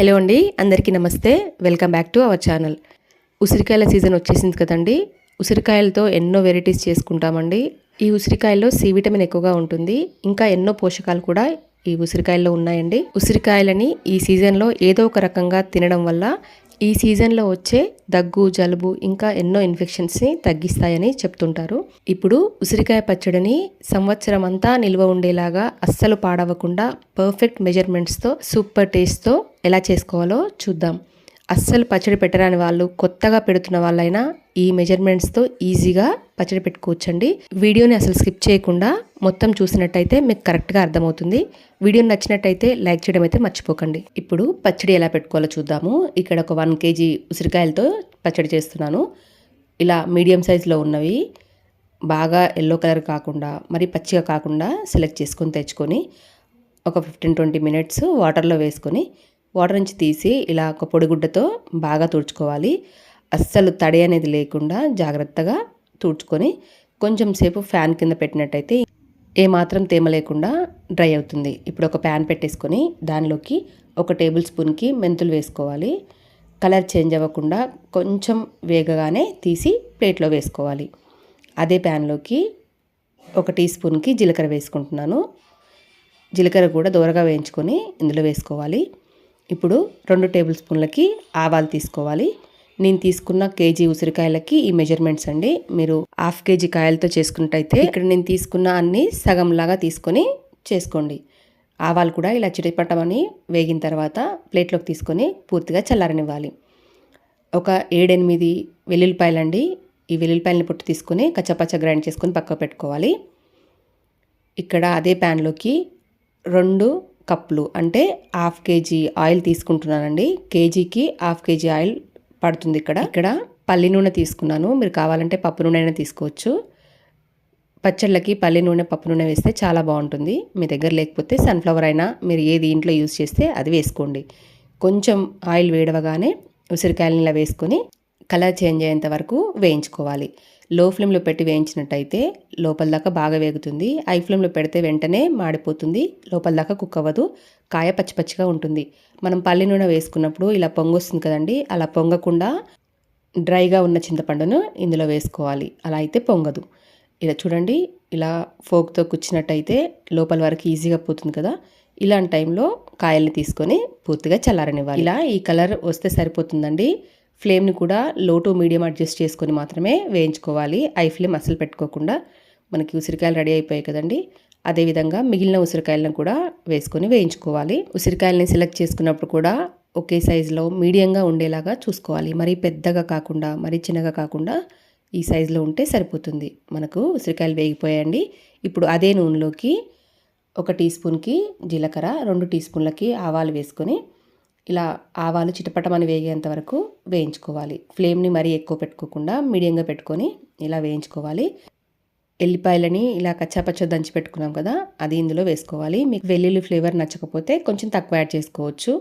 Hello అండి అందరికీ నమస్తే. Welcome back to our channel. ఉసిరికాయల సీజన్ వచ్చేసింది కదండి. ఉసిరికాయలతో ఎన్నో వెరైటీస్ చేసుకుంటామండి. ఈ ఉసిరికాయల్లో సి విటమిన్ ఎక్కువగా ఉంటుంది. ఇంకా ఎన్నో పోషకాలు కూడా ఈ ఉసిరికాయల్లో ఉన్నాయండి. ఉసిరికాయలని ఈ సీజన్లో ఏదో ఒక రకంగా తినడం వల్ల ఈ సీజన్లో వచ్చే దగ్గు జలుబు ఇంకా ఎన్నో ఇన్ఫెక్షన్స్ని తగ్గిస్తాయని చెప్తుంటారు. ఇప్పుడు ఉసిరికాయ పచ్చడిని సంవత్సరం అంతా నిల్వ ఉండేలాగా అస్సలు పాడవకుండా పర్ఫెక్ట్ మెజర్మెంట్స్తో సూపర్ టేస్ట్తో ఎలా చేసుకోవాలో చూద్దాం. అస్సలు పచ్చడి పెట్టరాని వాళ్ళు కొత్తగా పెడుతున్న వాళ్ళైనా ఈ మెజర్మెంట్స్తో ఈజీగా పచ్చడి పెట్టుకోవచ్చండి. వీడియోని అసలు స్కిప్ చేయకుండా మొత్తం చూసినట్టయితే మీకు కరెక్ట్గా అర్థమవుతుంది. వీడియో నచ్చినట్టయితే లైక్ చేయడం అయితే మర్చిపోకండి. ఇప్పుడు పచ్చడి ఎలా పెట్టుకోవాలో చూద్దాము. ఇక్కడ ఒక వన్ కేజీ ఉసిరికాయలతో పచ్చడి చేస్తున్నాను. ఇలా మీడియం సైజులో ఉన్నవి. బాగా ఎల్లో కలర్ కాకుండా మరి పచ్చిగా కాకుండా సెలెక్ట్ చేసుకొని తెచ్చుకొని ఒక ఫిఫ్టీన్ ట్వంటీ మినిట్స్ వాటర్లో వేసుకొని వాటర్ నుంచి తీసి ఇలా ఒక పొడిగుడ్డతో బాగా తుడుచుకోవాలి. అస్సలు తడి అనేది లేకుండా జాగ్రత్తగా తుడుచుకొని కొంచెం సేపు ఫ్యాన్ కింద పెట్టినట్టయితే ఏమాత్రం తేమ లేకుండా డ్రై అవుతుంది. ఇప్పుడు ఒక ప్యాన్ పెట్టేసుకొని దానిలోకి ఒక టేబుల్ స్పూన్కి మెంతులు వేసుకోవాలి. కలర్ చేంజ్ అవ్వకుండా కొంచెం వేగగానే తీసి ప్లేట్లో వేసుకోవాలి. అదే ప్యాన్లోకి ఒక టీ స్పూన్కి జీలకర్ర వేసుకుంటున్నాను. జీలకర్ర కూడా దూరగా వేయించుకొని ఇందులో వేసుకోవాలి. ఇప్పుడు రెండు టేబుల్ స్పూన్లకి ఆవాలు తీసుకోవాలి. నేను తీసుకున్న కేజీ ఉసిరికాయలకి ఈ మెజర్మెంట్స్ అండి. మీరు హాఫ్ కేజీ కాయలతో చేసుకున్నట్టయితే ఇక్కడ నేను తీసుకున్న అన్ని సగంలాగా తీసుకొని చేసుకోండి. ఆవాలు కూడా ఇలా చిటిపట్టమని వేగిన తర్వాత ప్లేట్లోకి తీసుకొని పూర్తిగా చల్లారనివ్వాలి. ఒక ఏడెనిమిది వెల్లుల్లిపాయలండి. ఈ వెల్లుల్లిపాయలని పొట్టు తీసుకొని కచ్చపచ్చ గ్రైండ్ చేసుకొని పక్కకు పెట్టుకోవాలి. ఇక్కడ అదే ప్యాన్లోకి రెండు కప్పులు అంటే హాఫ్ కేజీ ఆయిల్ తీసుకుంటున్నానండి. కేజీకి హాఫ్ కేజీ ఆయిల్ పడుతుంది ఇక్కడ. ఇక్కడ పల్లి నూనె తీసుకున్నాను. మీరు కావాలంటే పప్పు నూనె అయినా తీసుకోవచ్చు. పచ్చళ్ళకి పల్లి నూనె పప్పు నూనె వేస్తే చాలా బాగుంటుంది. మీ దగ్గర లేకపోతే సన్ఫ్లవర్ అయినా మీరు ఏది ఇంట్లో యూజ్ చేస్తే అది వేసుకోండి. కొంచెం ఆయిల్ వేడవగానే ఉసిరికాయలని ఇలా వేసుకొని కలర్ చేంజ్ అయ్యేంత వరకు వేయించుకోవాలి. లో ఫ్లేమ్లో పెట్టి వేయించినట్టయితే లోపల దాకా బాగా వేగుతుంది. హై ఫ్లేమ్లో పెడితే వెంటనే మాడిపోతుంది. లోపల దాకా కుక్ అవ్వదు. కాయ పచ్చి పచ్చిగా ఉంటుంది. మనం పల్లి నూనె వేసుకున్నప్పుడు ఇలా పొంగొస్తుంది కదండి అలా పొంగకుండా డ్రైగా ఉన్న చింతపండును ఇందులో వేసుకోవాలి. అలా అయితే పొంగదు. ఇలా చూడండి ఇలా ఫోక్తో కుచ్చినట్టయితే లోపల వరకు ఈజీగా పోతుంది కదా. ఇలాంటి టైంలో కాయల్ని తీసుకొని పూర్తిగా చల్లారనివ్వాలి. ఇలా ఈ కలర్ వస్తే సరిపోతుందండి. ఫ్లేమ్ని కూడా లో టు మీడియం అడ్జస్ట్ చేసుకొని మాత్రమే వేయించుకోవాలి. ఐ ఫ్లేమ్ అసలు పెట్టుకోకుండా మనకి ఉసిరికాయలు రెడీ అయిపోయాయి కదండి. అదేవిధంగా మిగిలిన ఉసిరికాయలను కూడా వేసుకొని వేయించుకోవాలి. ఉసిరికాయలని సెలెక్ట్ చేసుకున్నప్పుడు కూడా ఒకే సైజులో మీడియంగా ఉండేలాగా చూసుకోవాలి. మరీ పెద్దగా కాకుండా మరీ చిన్నగా కాకుండా ఈ సైజులో ఉంటే సరిపోతుంది. మనకు ఉసిరికాయలు వేగిపోయాయండి. ఇప్పుడు అదే నూనెలోకి ఒక టీ స్పూన్కి జీలకర్ర రెండు టీ స్పూన్లకి ఆవాలు వేసుకొని ఇలా ఆవాలు చిటపటమని వేగేంత వరకు వేయించుకోవాలి. ఫ్లేమ్ని మరీ ఎక్కువ పెట్టుకోకుండా మీడియంగా పెట్టుకొని ఇలా వేయించుకోవాలి. ఎల్లిపాయలని ఇలా కచ్చాపచ్చ దంచి పెట్టుకున్నాం కదా అది ఇందులో వేసుకోవాలి. మీకు వెల్లుల్లి ఫ్లేవర్ నచ్చకపోతే కొంచెం తక్కువ యాడ్ చేసుకోవచ్చు.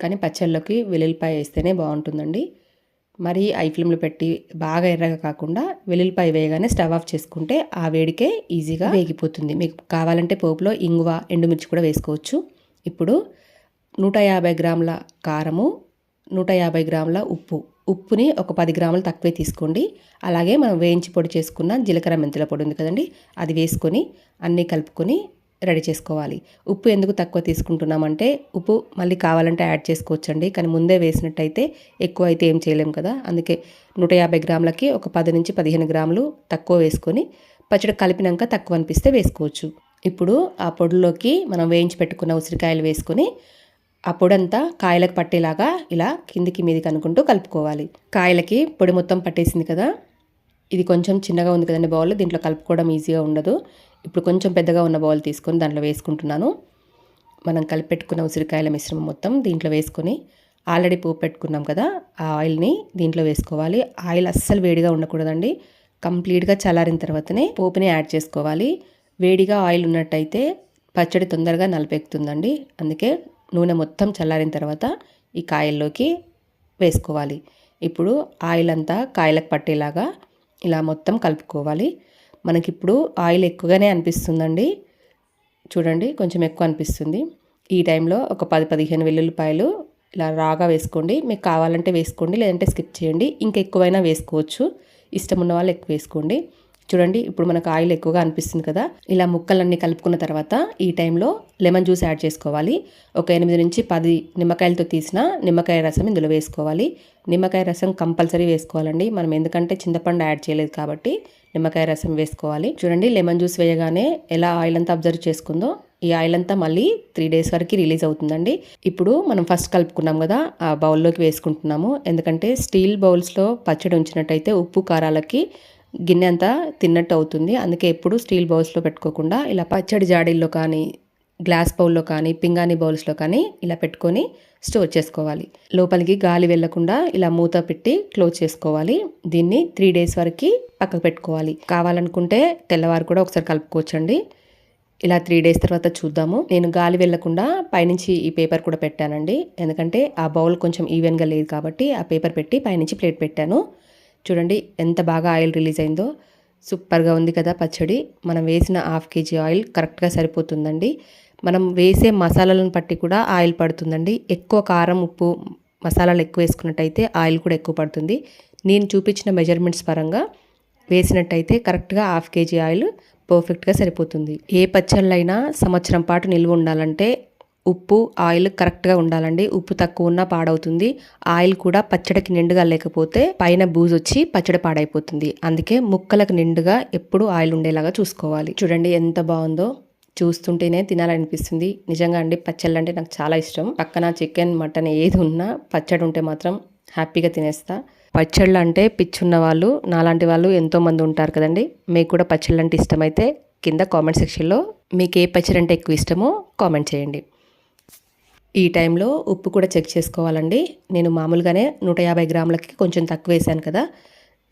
కానీ పచ్చళ్ళలోకి వెల్లుల్లిపాయ వేస్తేనే బాగుంటుందండి. మరి ఐ ఫ్లేమ్లో పెట్టి బాగా ఎర్రగా కాకుండా వెల్లుల్లిపాయ వేయగానే స్టవ్ ఆఫ్ చేసుకుంటే ఆ వేడికే ఈజీగా వేగిపోతుంది. మీకు కావాలంటే పోపులో ఇంగువ ఎండుమిర్చి కూడా వేసుకోవచ్చు. ఇప్పుడు నూట యాభై గ్రాముల కారము నూట యాభై గ్రాముల ఉప్పు. ఉప్పుని ఒక పది గ్రాములు తక్కువే తీసుకోండి. అలాగే మనం వేయించి పొడి చేసుకున్న జీలకర్ర మెంతుల పొడి ఉంది కదండి అది వేసుకొని అన్నీ కలుపుకొని రెడీ చేసుకోవాలి. ఉప్పు ఎందుకు తక్కువ తీసుకుంటున్నామంటే ఉప్పు మళ్ళీ కావాలంటే యాడ్ చేసుకోవచ్చండి. కానీ ముందే వేసినట్టయితే ఎక్కువ అయితే ఏం చేయలేం కదా. అందుకే నూట యాభై గ్రాములకి ఒక పది నుంచి పదిహేను గ్రాములు తక్కువ వేసుకొని పచ్చడి కలిపినాక తక్కువ అనిపిస్తే వేసుకోవచ్చు. ఇప్పుడు ఆ పొడిలోకి మనం వేయించి పెట్టుకున్న ఉసిరికాయలు వేసుకొని ఆ పొడంతా కాయలకు పట్టేలాగా ఇలా కిందికి మీదికి అనుకుంటూ కలుపుకోవాలి. కాయలకి పొడి మొత్తం పట్టేసింది కదా. ఇది కొంచెం చిన్నగా ఉంది కదండి బౌల్. దీంట్లో కలుపుకోవడం ఈజీగా ఉండదు. ఇప్పుడు కొంచెం పెద్దగా ఉన్న బౌల్ తీసుకొని దాంట్లో వేసుకుంటున్నాను. మనం కలిపెట్టుకున్న ఉసిరికాయల మిశ్రమం మొత్తం దీంట్లో వేసుకొని ఆల్రెడీ పోపు పెట్టుకున్నాం కదా ఆ ఆయిల్ని దీంట్లో వేసుకోవాలి. ఆయిల్ అస్సలు వేడిగా ఉండకూడదండి. కంప్లీట్గా చల్లారిన తర్వాతనే పోపుని యాడ్ చేసుకోవాలి. వేడిగా ఆయిల్ ఉన్నట్టయితే పచ్చడి తొందరగా నలిపెక్కుతుందండి అందుకే నూనె మొత్తం చల్లారిన తర్వాత ఈ కాయల్లోకి వేసుకోవాలి. ఇప్పుడు ఆయిల్ అంతా కాయలకు పట్టేలాగా ఇలా మొత్తం కలుపుకోవాలి. మనకిప్పుడు ఆయిల్ ఎక్కువగానే అనిపిస్తుందండి. చూడండి కొంచెం ఎక్కువ అనిపిస్తుంది. ఈ టైంలో ఒక పది పదిహేను వెల్లుల్లిపాయలు ఇలా రాగా వేసుకోండి. మీకు కావాలంటే వేసుకోండి లేదంటే స్కిప్ చేయండి. ఇంకా ఎక్కువైనా వేసుకోవచ్చు. ఇష్టం ఉన్న వాళ్ళు ఎక్కువ వేసుకోండి. చూడండి ఇప్పుడు మనకు ఆయిల్ ఎక్కువగా అనిపిస్తుంది కదా. ఇలా ముక్కలన్నీ కలుపుకున్న తర్వాత ఈ టైంలో లెమన్ జ్యూస్ యాడ్ చేసుకోవాలి. ఒక ఎనిమిది నుంచి పది నిమ్మకాయలతో తీసిన నిమ్మకాయ రసం ఇందులో వేసుకోవాలి. నిమ్మకాయ రసం కంపల్సరీ వేసుకోవాలండి. మనం ఎందుకంటే చింతపండు యాడ్ చేయలేదు కాబట్టి నిమ్మకాయ రసం వేసుకోవాలి. చూడండి లెమన్ జ్యూస్ వేయగానే ఎలా ఆయిల్ అంతా అబ్జర్వ్ చేసుకుందో ఈ ఆయిల్ అంతా మళ్ళీ త్రీ డేస్ వరకు రిలీజ్ అవుతుందండి. ఇప్పుడు మనం ఫస్ట్ కలుపుకున్నాం కదా ఆ బౌల్లోకి వేసుకుంటున్నాము. ఎందుకంటే స్టీల్ బౌల్స్లో పచ్చడి ఉంచినట్టయితే ఉప్పు కారాలకి గిన్నె అంతా తిన్నట్టు అవుతుంది. అందుకే ఎప్పుడు స్టీల్ బౌల్స్లో పెట్టుకోకుండా ఇలా పచ్చడి జాడీల్లో కానీ గ్లాస్ బౌల్లో కానీ పింగాణి బౌల్స్లో కానీ ఇలా పెట్టుకొని స్టోర్ చేసుకోవాలి. లోపలికి గాలి వెళ్ళకుండా ఇలా మూత పెట్టి క్లోజ్ చేసుకోవాలి. దీన్ని త్రీ డేస్ వరకు పక్కకు పెట్టుకోవాలి. కావాలనుకుంటే తెల్లవారు కూడా ఒకసారి కలుపుకోవచ్చండి. ఇలా త్రీ డేస్ తర్వాత చూద్దాము. నేను గాలి వెళ్ళకుండా పైనుంచి ఈ పేపర్ కూడా పెట్టానండి. ఎందుకంటే ఆ బౌల్ కొంచెం ఈవెన్గా లేదు కాబట్టి ఆ పేపర్ పెట్టి పైనుంచి ప్లేట్ పెట్టాను. చూడండి ఎంత బాగా ఆయిల్ రిలీజ్ అయిందో. సూపర్గా ఉంది కదా పచ్చడి. మనం వేసిన హాఫ్ కేజీ ఆయిల్ కరెక్ట్గా సరిపోతుందండి. మనం వేసే మసాలాలను బట్టి కూడా ఆయిల్ పడుతుందండి. ఎక్కువ కారం ఉప్పు మసాలాలు ఎక్కువ వేసుకున్నట్టయితే ఆయిల్ కూడా ఎక్కువ పడుతుంది. నేను చూపించిన మెజర్మెంట్స్ పరంగా వేసినట్టయితే కరెక్ట్గా హాఫ్ కేజీ ఆయిల్ పర్ఫెక్ట్గా సరిపోతుంది. ఏ పచ్చళ్ళైనా సంవత్సరం పాటు నిల్వ ఉండాలంటే ఉప్పు ఆయిల్ కరెక్ట్గా ఉండాలండి. ఉప్పు తక్కువ ఉన్నా పాడవుతుంది. ఆయిల్ కూడా పచ్చడికి నిండుగా లేకపోతే పైన బూజు వచ్చి పచ్చడి పాడైపోతుంది. అందుకే ముక్కలకు నిండుగా ఎప్పుడు ఆయిల్ ఉండేలాగా చూసుకోవాలి. చూడండి ఎంత బాగుందో. చూస్తుంటేనే తినాలనిపిస్తుంది. నిజంగా అండి పచ్చళ్ళు అంటే నాకు చాలా ఇష్టం. పక్కన చికెన్ మటన్ ఏది ఉన్నా పచ్చడి ఉంటే మాత్రం హ్యాపీగా తినేస్తా. పచ్చళ్ళు అంటే పిచ్చున్న వాళ్ళు నాలాంటి వాళ్ళు ఎంతోమంది ఉంటారు కదండి. మీకు కూడా పచ్చళ్ళు అంటే ఇష్టమైతే కింద కామెంట్ సెక్షన్లో మీకు ఏ పచ్చడి అంటే ఎక్కువ ఇష్టమో కామెంట్ చేయండి. ఈ టైంలో ఉప్పు కూడా చెక్ చేసుకోవాలండి. నేను మామూలుగానే నూట యాభై గ్రాములకి కొంచెం తక్కువ వేసాను కదా.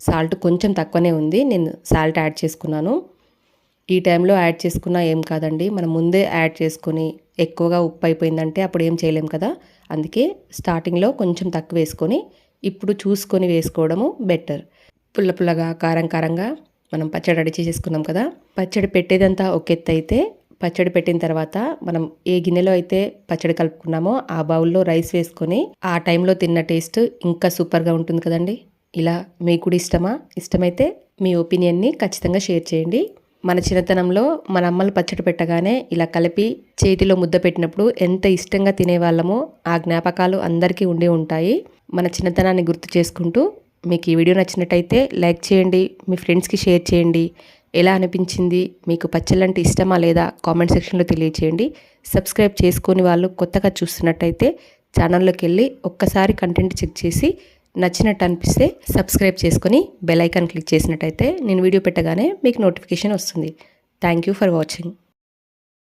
సాల్ట్ కొంచెం తక్కువనే ఉంది. నేను సాల్ట్ యాడ్ చేసుకున్నాను. ఈ టైంలో యాడ్ చేసుకున్నా ఏం కాదండి. మనం ముందే యాడ్ చేసుకొని ఎక్కువగా ఉప్పు అయిపోయిందంటే అప్పుడు ఏం చేయలేం కదా. అందుకే స్టార్టింగ్లో కొంచెం తక్కువ వేసుకొని ఇప్పుడు చూసుకొని వేసుకోవడము బెటర్. పుల్ల పుల్లగా కారం కారంగా మనం పచ్చడి అడిచి చేసుకున్నాం కదా. పచ్చడి పెట్టేదంతా ఒక ఎత్తు అయితే పచ్చడి పెట్టిన తర్వాత మనం ఏ గిన్నెలో అయితే పచ్చడి కలుపుకున్నామో ఆ బౌల్లో రైస్ వేసుకొని ఆ టైంలో తిన్న టేస్ట్ ఇంకా సూపర్గా ఉంటుంది కదండి. ఇలా మీకు కూడా ఇష్టమా? ఇష్టమైతే మీ ఒపీనియన్ని ఖచ్చితంగా షేర్ చేయండి. మన చిన్నతనంలో మన అమ్మలు పచ్చడి పెట్టగానే ఇలా కలిపి చేతిలో ముద్ద పెట్టినప్పుడు ఎంత ఇష్టంగా తినేవాళ్ళమో ఆ జ్ఞాపకాలు అందరికీ ఉండి ఉంటాయి. మన చిన్నతనాన్ని గుర్తు చేసుకుంటూ మీకు ఈ వీడియో నచ్చినట్టయితే లైక్ చేయండి మీ ఫ్రెండ్స్కి షేర్ చేయండి. ఎలా అనిపించింది? మీకు పచ్చళ్ళంటే ఇష్టమా లేదా? కామెంట్ సెక్షన్లో తెలియచేయండి. సబ్స్క్రైబ్ చేసుకుని వాళ్ళు కొత్తగా చూస్తున్నట్టయితే ఛానల్లోకి వెళ్ళి ఒక్కసారి కంటెంట్ చెక్ చేసి నచ్చినట్టు అనిపిస్తే సబ్స్క్రైబ్ చేసుకొని బెల్ ఐకాన్ క్లిక్ చేసినట్టయితే నేను వీడియో పెట్టగానే మీకు నోటిఫికేషన్ వస్తుంది. Thank you for watching.